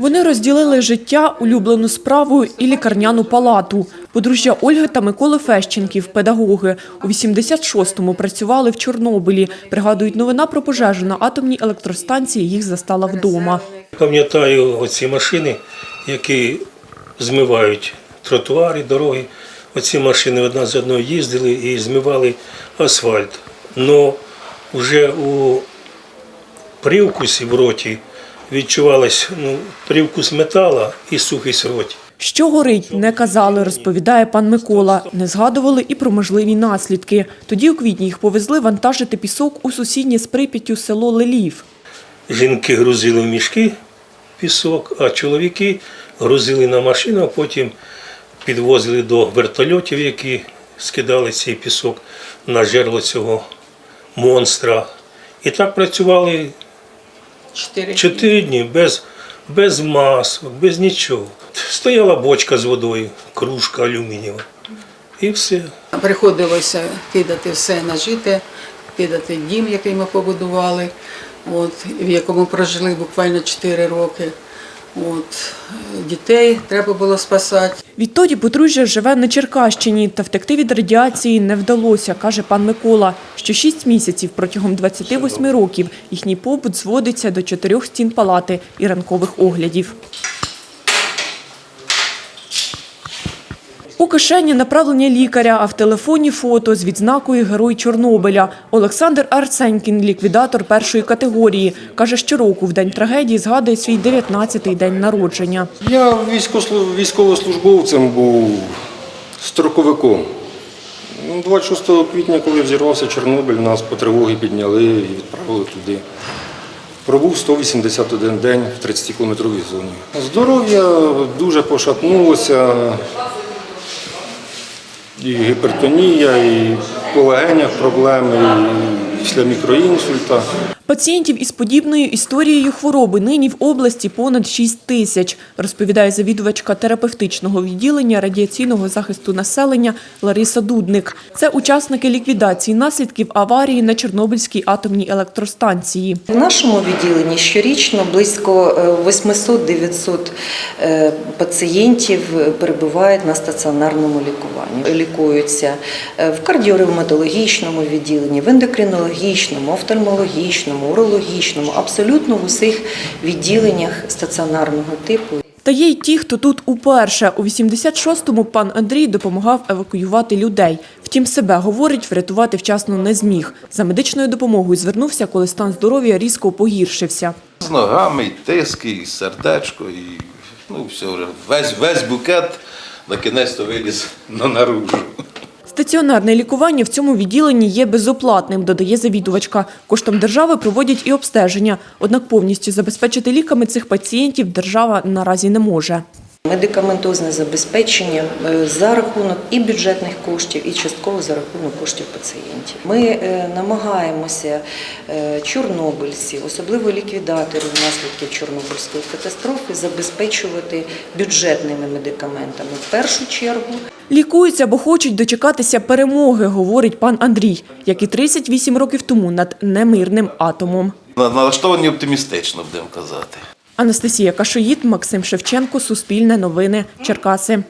Вони розділили життя, улюблену справу і лікарняну палату. Подружжя Ольги та Миколи Фещенків, педагоги, у 86-му працювали в Чорнобилі. Пригадують, новина про пожежу на атомній електростанції їх застала вдома. Пам'ятаю оці машини, які змивають тротуари, дороги. Оці машини одна з одної їздили і змивали асфальт. Но вже у привкусі в роті відчувалось ну, привкус метала і сухість роті. Що горить, не казали, розповідає пан Микола. Не згадували і про можливі наслідки. Тоді у квітні їх повезли вантажити пісок у сусіднє з Прип'яттю село Лелів. Жінки грузили в мішки пісок, а чоловіки грузили на машину, а потім підвозили до вертольотів, які скидали цей пісок на жерло цього монстра. І так працювали Чотири. чотири дні без, без масок, без нічого. Стояла бочка з водою, кружка алюмінієва. І все. Приходилося кидати все на жите, кидати дім, який ми побудували, от, в якому прожили буквально 4 роки. От, дітей треба було спасати. Відтоді подружжя живе на Черкащині, та втекти від радіації не вдалося, каже пан Микола. Що шість місяців протягом 28 років їхній побут зводиться до чотирьох стін палати і ранкових оглядів. У кишені направлення лікаря, а в телефоні фото з відзнакою Герой Чорнобиля. Олександр Арсенькін, ліквідатор першої категорії, каже, щороку в день трагедії згадує свій 19-й день народження. Я військовослужбовцем був строковиком. Ну, 26 квітня, коли взірвався Чорнобиль, нас по тривогі підняли і відправили туди. Пробув 181 день в 30-кілометровій зоні. Здоров'я дуже пошатнулося. І гіпертонія, і по легенях проблеми, і після мікроінсульта. Пацієнтів із подібною історією хвороби нині в області понад 6 тисяч, розповідає завідувачка терапевтичного відділення радіаційного захисту населення Лариса Дудник. Це учасники ліквідації наслідків аварії на Чорнобильській атомній електростанції. В нашому відділенні щорічно близько е, 800-900 е, пацієнтів перебувають на стаціонарному лікуванні. Лікуються е, в кардіоревматологічному відділенні, в ендокринологічному, офтальмологічному, урологічному, абсолютно в усіх відділеннях стаціонарного типу. Та є й ті, хто тут уперше. У 86-му пан Андрій допомагав евакуювати людей. Втім, себе, говорить, врятувати вчасно не зміг. За медичною допомогою звернувся, коли стан здоров'я різко погіршився. З ногами, і тиски, і сердечко, і ну, все вже. Весь, весь букет на кінець то виліз на наружу. Стаціонарне лікування в цьому відділенні є безоплатним, додає завідувачка. Коштом держави проводять і обстеження. Однак повністю забезпечити ліками цих пацієнтів держава наразі не може. Медикаментозне забезпечення е, за рахунок і бюджетних коштів, і частково за рахунок коштів пацієнтів. Ми е, намагаємося е, чорнобильців, особливо ліквідаторів наслідків Чорнобильської катастрофи, забезпечувати бюджетними медикаментами в першу чергу. Лікуються, бо хочуть дочекатися перемоги, говорить пан Андрій, як і 38 років тому над немирним атомом. На- Налаштовані оптимістично, будемо казати. Анастасія Кашоїд, Максим Шевченко, Суспільне новини, Черкаси.